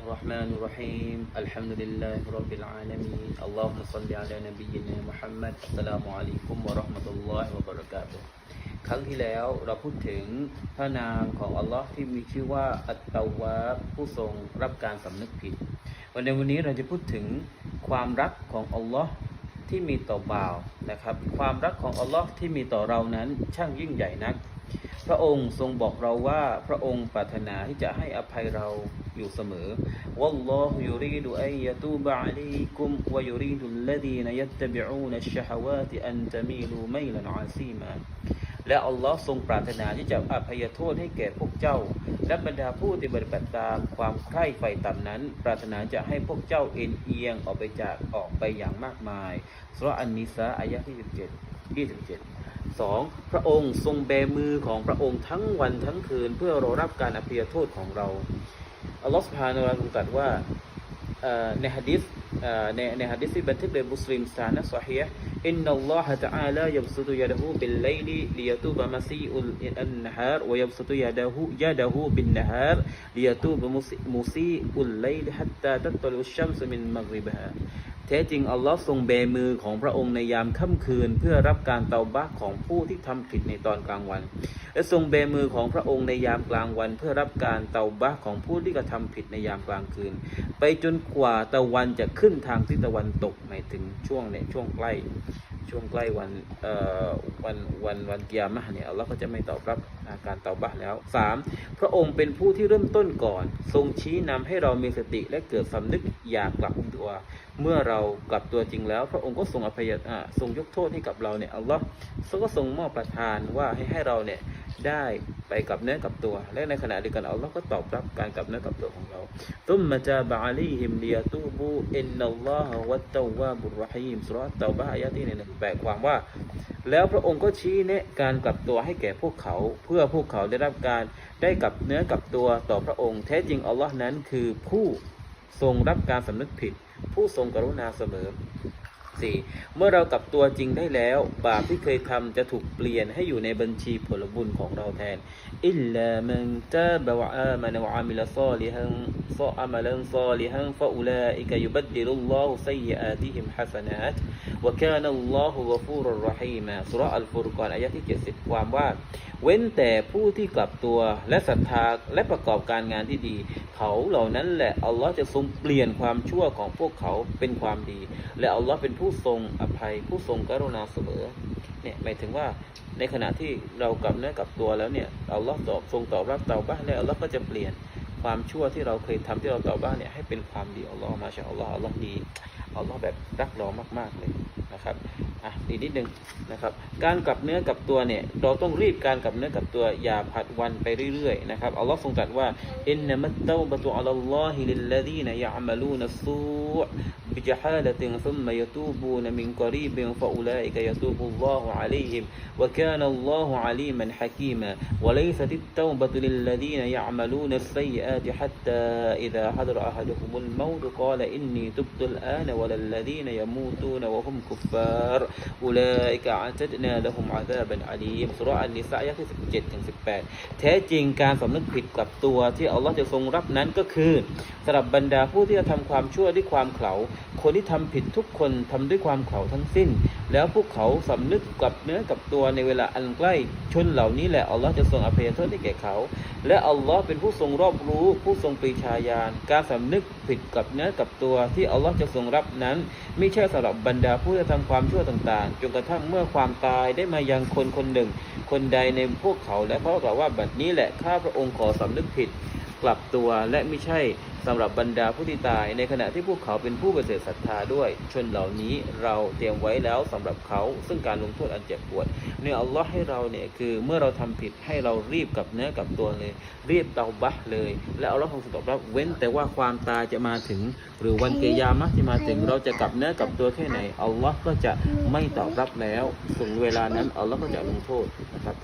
الرحمن الرحيم الحمد لله رب العالمين اللهم صل على نبينا محمد السلام عليكم ورحمة الله وبركاته ครั้งที่แล้วเราพูดถึงพระนามของอัลลอฮ์ที่มีชื่อว่าอัตตาวาบผู้ทรงรับการสำนึกผิด วันในวันนี้เราจะพูดถึงความรักของอัลลอฮ์ที่มีต่อบ่าวนะครับ ความรักของอัลลอฮ์ที่มีต่อเรานั้นช่างยิ่งใหญ่นัก พระองค์ทรงบอกเราว่าพระองค์ปรารถนาที่จะให้อภัยเราอยู่เสมอวัลลอฮุยูรีดูอัยยตูบะอะลัยกุมวะยูรีดุลลดีนยัตตบิอูนัชชาวาติอันตะมีลูไมลันอาซีมาและอัลลอฮ์ทรงปรารถนาที่จะอภัยโทษให้แก่พวกเจ้า และบรรดาผู้ที่บฏิบัติตามความใคร่ไฟต่ำนั้น ปรารถนาจะให้พวกเจ้าเอ็นเอียงออกไปจากออกไปอย่างมากมายสุรอันนิสาอายะที่ 17 27 สองพระองค์ทรงแบมือของพระองค์ทั้งวันทั้งคืน เพื่อรอรับการอภัยโทษของเรา อัลลอฮฺสุบฮานาละทรงตรัสว่าในฮะดิษในในฮะดิษที่บันทึกโดยมุสลิมสานะซอฮีฮ์อินนัลลอฮะตะอาลายับสุตุยะดะฮูบิลไลลิลิยะตูบะมะซีอุลอันนฮาร์วยับสุตุยะดะฮูยะดะฮูบินนฮาร์ลิยะตูบะมุซีมุซีอุลไลลิฮัตตาตัตตลุชัมซุมินมักริบฮา แท้จริงอัลลอฮ์ทรงเบมือของพระองค์ในยามค่ำคืน เพื่อรับการเตาบะของผู้ที่ทำผิดในตอนกลางวัน และทรงเบมือของพระองค์ในยามกลางวัน เพื่อรับการเตาบะของผู้ที่กระทำผิดในยามกลางคืน ไปจนกว่าตะวันจะขึ้นทางทิศตะวันตกหมายถึงช่วงในช่วงใกล้ ช่วงใกล้วันเอ่อวันวันวันกิยามะเนี่ยอัลลอฮ์ก็จะไม่ตอบรับอาการตาบะแล้วสามพระองค์เป็นผู้ที่เริ่มต้นก่อน ทรงชี้นำให้เรามีสติและเกิดสำนึกอยากกลับตัว เมื่อเรากลับตัวจริงแล้ว พระองค์ก็ทรงอภัยอ่าทรงยกโทษให้กับเราเนี่ยอัลลอฮ์ทรงก็ทรงมอบประทานว่าให้ให้เราเนี่ยได้ไปกับเนื้อกับตัว และในขณะเดียวกันอัลลอฮ์ก็ตอบรับการกลับเนื้อกับตัวของเรา ตุมมาจาบะอาลีฮิมเลียตูบูอินนัลลอฮะวัตตาวาบุรรฮีมสุรษะเตาบะอายะที่หนึ่งแปลความว่า แล้วพระองค์ก็ชี้แนะการกลับตัวให้แก่พวกเขา เพื่อพวกเขาได้รับการได้กลับเนื้อกลับตัวต่อพระองค์แท้จริงอัลลอฮ์นั้นคือผู้ทรงรับการสำนึกผิด ผู้ทรงกรุณาเสมอ 4. เมื่อเรากลับตัวจริงได้แล้ว บาปที่เคยทำจะถูกเปลี่ยนให้อยู่ในบัญชีผลบุญของเราแทนอิลลามันตาบะวะอามันวะอามิลซอลิฮันซออามัลันซอลิฮันฟะอุลาอิกะยุบัดดิลุลลอฮุซัยยอาติฮิมฮัสนาตวะกานัลลอฮุกฟูรุรรฮีมาสุเราะห์อัลฟุรกานอายะที่ 70 ความว่า เว้นแต่ผู้ที่กลับตัวและศรัทธาและประกอบการงานที่ดี เขาเหล่านั้นแหละอัลลอฮ์จะทรงเปลี่ยนความชั่วของพวกเขาเป็นความดี และอัลลอฮ์เป็นผู้ทรงอภัย ผู้ทรงกรุณาเสมอเนี่ยหมายถึงว่าในขณะที่เรากลับเนื้อกลับตัวแล้วเนี่ยอัลลอฮ์ตอบทรงตอบรับเตาบ้านแล้วอัลลอฮ์ก็จะเปลี่ยนความชั่วที่เราเคยทำที่เราตอบบ้านเนี่ยให้เป็นความดีอัลลอฮ์มาชาอัลลอฮ์อัลลอฮ์ดีอัลลอฮ์แบบรักเรามากๆเลยนะครับอ่ะดีนิดนึงนะครับ การกลับเนื้อกับตัวเนี่ยเราต้องรีบการกลับเนื้อกับตัวอย่าผัดวันไปเรื่อยๆนะครับอัลลอฮ์ทรงตรัสว่าอินนัมตะบะตุอัลลอฮิลลาดีนยะมลูนัสูบิจฮาลติงซุมมายตูบูนมินกอรีบิงฟาอูลาอิกยะตูบุลลอฮุอะลัยฮิมวะกานัลลอฮุอะลีมันฮะกีมาวะไลซะติตตอบะตุลลาดีนยะมลูนัสซัยอาติฮัตตาอิซาฮะดะรอะฮะดุฮุมุลเมาตุกอลอินนีตุบตุลอานะ ولا الذين يموتون وهم كفار أولئك أعتدنا لهم عذابا عليم สุราะห์อันนิสาอายะที่17ถึง18 แท้จริงการสำนึกผิดกับตัวที่อัลลอฮ์จะทรงรับนั้นก็คือสำหรับบรรดาผู้ที่จะทำความชั่วด้วยความเขลาคนที่ทำผิดทุกคนทำด้วยความเขลาทั้งสิ้น แล้วพวกเขาสำนึกกับเนื้อกับตัวในเวลาอันใกล้ชนเหล่านี้แหละอัลลอฮ์จะทรงอภัยโทษให้แก่เขา และอัลลอฮ์เป็นผู้ทรงรอบรู้ ผู้ทรงปรีชาญาณการสำนึกผิดกับเนื้อกับตัวที่อัลลอฮ์จะทรงรับ นั้นไม่ใช่สำหรับบรรดาผู้ที่ทำความชั่วต่างๆ จนกระทั่งเมื่อความตายได้มายังคนคนหนึ่ง คนใดในพวกเขาและเขากล่าวว่าบัดนี้แหละข้าพระองค์ขอสำนึกผิด กลับตัวและไม่ใช่สำหรับบรรดาผู้ที่ตาย ในขณะที่พวกเขาเป็นผู้ประเสริฐศรัทธาด้วย ชนเหล่านี้เราเตรียมไว้แล้วสำหรับเขาซึ่งการลงโทษอันเจ็บปวดเนี่ยอัลลอฮ์ให้เราเนี่ยคือเมื่อเราทำผิดให้เรารีบกลับเนื้อกลับตัวเลย รีบเตาบะเลย และอัลลอฮ์คงตอบรับเว้น แต่ว่าความตายจะมาถึง หรือวันเกยามะห์จะมาถึงเราจะกลับเนื้อกลับตัวแค่ไหนอัลลอฮ์ก็จะไม่ตอบรับแล้วถึงเวลานั้นอัลลอฮ์ก็จะลงโทษนะครับ